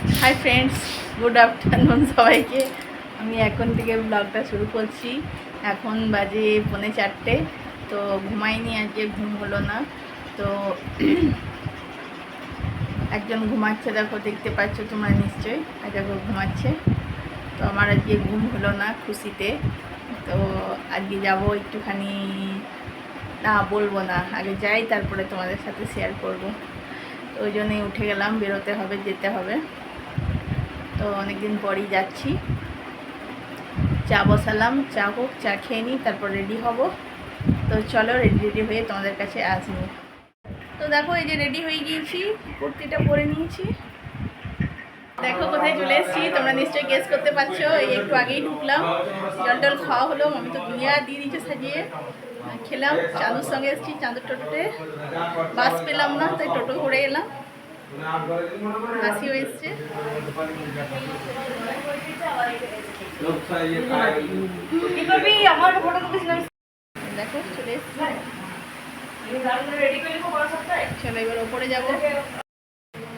Hi friends good afternoon সবাইকে। আমি এখন থেকে ব্লগটা শুরু করছি। এখন বাজে পৌনে চারটে, তো ঘুমাইনি আজকে, ঘুম হলো না। তো একজন ঘুমাচ্ছে, দেখো দেখতে পাচ্ছ তোমরা নিশ্চয়ই। দেখো ঘুমাচ্ছে। তো আমার আজকে ঘুম হলো না খুশিতে। তো আজকে যাব একটুখানি, না বলব না, আগে যাই, তারপরে তোমাদের সাথে শেয়ার করব। তো ওই জন্যই উঠে গেলাম, বেরোতে হবে, যেতে হবে। তো অনেকদিন পরই যাচ্ছি। চা বসালাম, চা হোক, চা খেয়ে নিই, তারপর রেডি হব। তো চলো রেডি রেডি হয়ে তোমাদের কাছে আসব তো দেখো, এই যে রেডি হয়ে গিয়েছি, কুর্তিটা পরে নিয়েছি। দেখো, কোথায় চলে এসেছি, তোমরা নিশ্চয়ই গেস করতে পারছ, এই একটু আগেই ঢুকলাম। জল টল খাওয়া হলো আমি তো দুনিয়া দিয়ে দিচ্ছে সাজিয়ে। খেলাম, চাঁদুর সঙ্গে এসেছি, চাঁদুর টোটোতে। বাস পেলাম না, তাই টোটো করে এলাম। হাসিও এসছে। দেখো চলে এসছি। চলো এবার ওপরে যাব।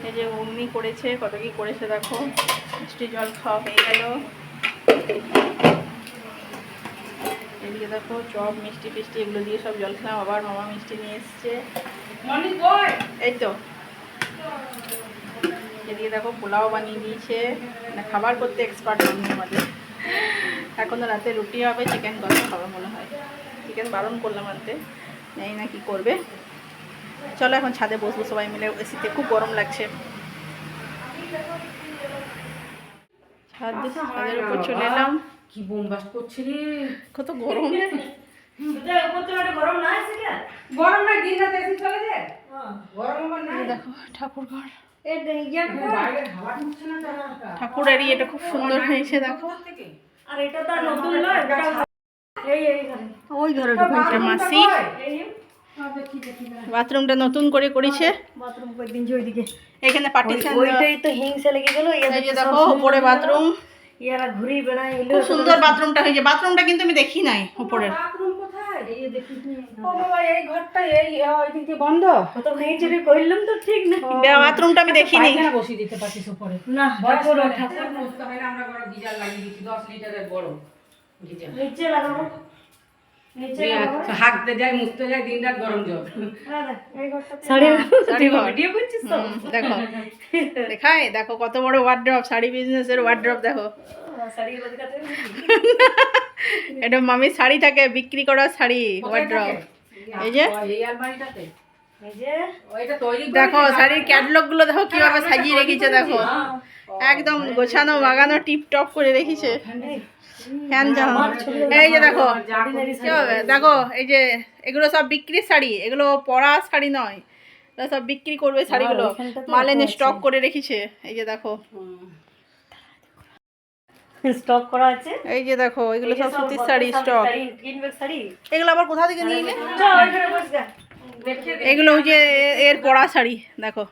এই যে অমনি করেছে কত কি করেছে দেখো। মিষ্টি জল খাওয়া হয়ে গেল। এদিকে দেখো চপ মিষ্টি ফিষ্টি এগুলো দিয়ে সব জল খেলাম। আবার মামা মিষ্টি নিয়ে এসছে। এই তো। এদিকে দেখো পোলাও বানিয়ে দিয়েছে। মানে খাবার করতে এক্সপার্ট মামি আমাদের। এখনও রাতে রুটি হবে চিকেন কষা খাবে মনে হয়। চিকেন বারণ করলাম আনতে জানি না কি করবে। চলো এখন ছাদে বসবো সবাই মিলে। এসিতে খুব গরম লাগছে। ছাদ ছাদের উপর চলে এলাম। কি বোমবাস করছে রে। কত গরম। রে গরম না দিন রাতে এসে চলে যায়? গরম আমার দেখো ঠাকুর ঘর ঠাকুরের এটা খুব সুন্দর হয়েছে দেখো। আর এটা তো নতুন নয় এটা এই এই ঘরে। ওই ঘরে ঢুকেছে মাসি। দেখি দেখি বাথরুমটা নতুন করে করেছে। বাথরুম করে ওইদিকে। এখানে পার্টিশন ওইটাই তো হিংসা লেগে গেল এই যে দেখো উপরে বাথরুম ইয়ারা ঘুরি বেড়ায় এলো খুব সুন্দর বাথরুমটা হয়েছে। বাথরুমটা কিন্তু আমি দেখি নাই উপরের বাথরুম কোথায় এই দেখিস ও বাবা এই ঘরটা এই ওই দিক দিয়ে বন্ধ? কত ভেঙেছে রে তো ঠিক না। বাথরুমটা আমি দেখিনি। পায়খানা বসিয়ে দিতে পারছিস উপরে। না ঠাকুর ঠাকুর ঠাকুর হয় না, আমরা বড় গিজার লাগিয়ে দিচ্ছি, দশ লিটারের বড় গিজার। নিচে লাগাবো। হাঁকতে যায়, মুছতে যায়, দিনরাত গরম জল। এই ঘরটা শাড়ি শাড়ি ঘর। ভিডিও করছিস তো? হুম, দেখো। দেখায় দেখো কত বড় ওয়ার্ড্রপ শাড়ি বিজনেসের ওয়ার্ড্রপ দেখো। শাড়ি এটা মামির শাড়ি থাকে বিক্রি করা শাড়ি ওয়ার্ড্রপ এই যে? ওই এই যে? দেখো শাড়ির ক্যাটলগগুলো দেখো কীভাবে সাজিয়ে রেখেছে দেখো। একদম গোছানো বাগানো টিপ টপ করে রেখেছে। ফ্যান জামা। এই যে দেখো দেখো এই যে এগুলো সব বিক্রির শাড়ি এগুলো পরা শাড়ি নয়। সব বিক্রি করবে শাড়িগুলো। এখানটাতে মাল এনে স্টক করে রেখেছে। এই যে দেখো। স্টক করা আছে। এই যে দেখো এগুলো সব সুতির শাড়ি স্টক। শাড়ি এগুলো আবার কোথা থেকে নিয়ে এলে? এগুলো হচ্ছে এর পরা শাড়ি দেখো।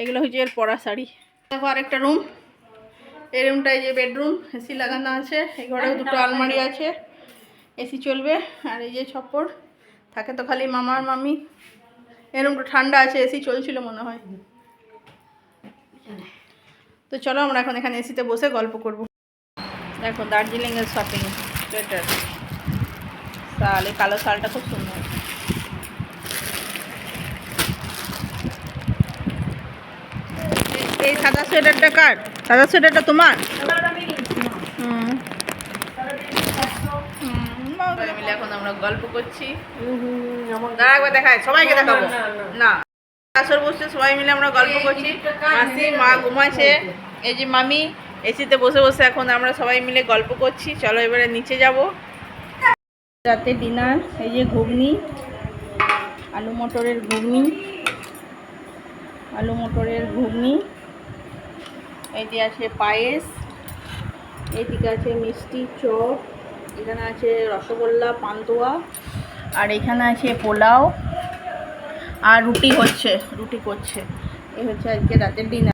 এগুলো হচ্ছে এর পরা শাড়ি। দেখো আরেকটা রুম এই রুমটায় যে বেডরুম এসি লাগানো আছে। এই ঘরেও দুটো আলমারি আছে। এসি চলবে। আর এই যে ছপ্পর। থাকে তো খালি মামা আর মামি। এই রুমটা ঠান্ডা আছে এসি চলছিল মনে হয়। তো চলো আমরা এখন এখানে এসিতে বসে গল্প করব। দেখো দার্জিলিংয়ের শপিং সোয়েটার শাল এই কালো শালটা খুব সুন্দর। এই সাদা সোয়েটারটা কার? সাদা সোয়েটারটা তোমার? মিলে এখন আমরা গল্প করছি। একবার দেখায় সবাইকে দেখাবো। না আসর বসছে সবাই মিলে আমরা গল্প করছি। মাসি মা ঘুমাচ্ছে এই যে মামি এসিতে বসে বসে এখন আমরা সবাই মিলে গল্প করছি। চলো এবারে নিচে যাব। রাতে ডিনার, এই যে ঘুগনি, আলু মটরের ঘুগনি, আলু মটরের ঘুগনি এইটি আছে পায়েস এইদিকে আছে মিষ্টি চপ, এখানে আছে রসগোল্লা, পান্তুয়া, আর এখানে আছে পোলাও, আর রুটি হচ্ছে, রুটি করছে। এই হচ্ছে আজকে রাতের ডিনার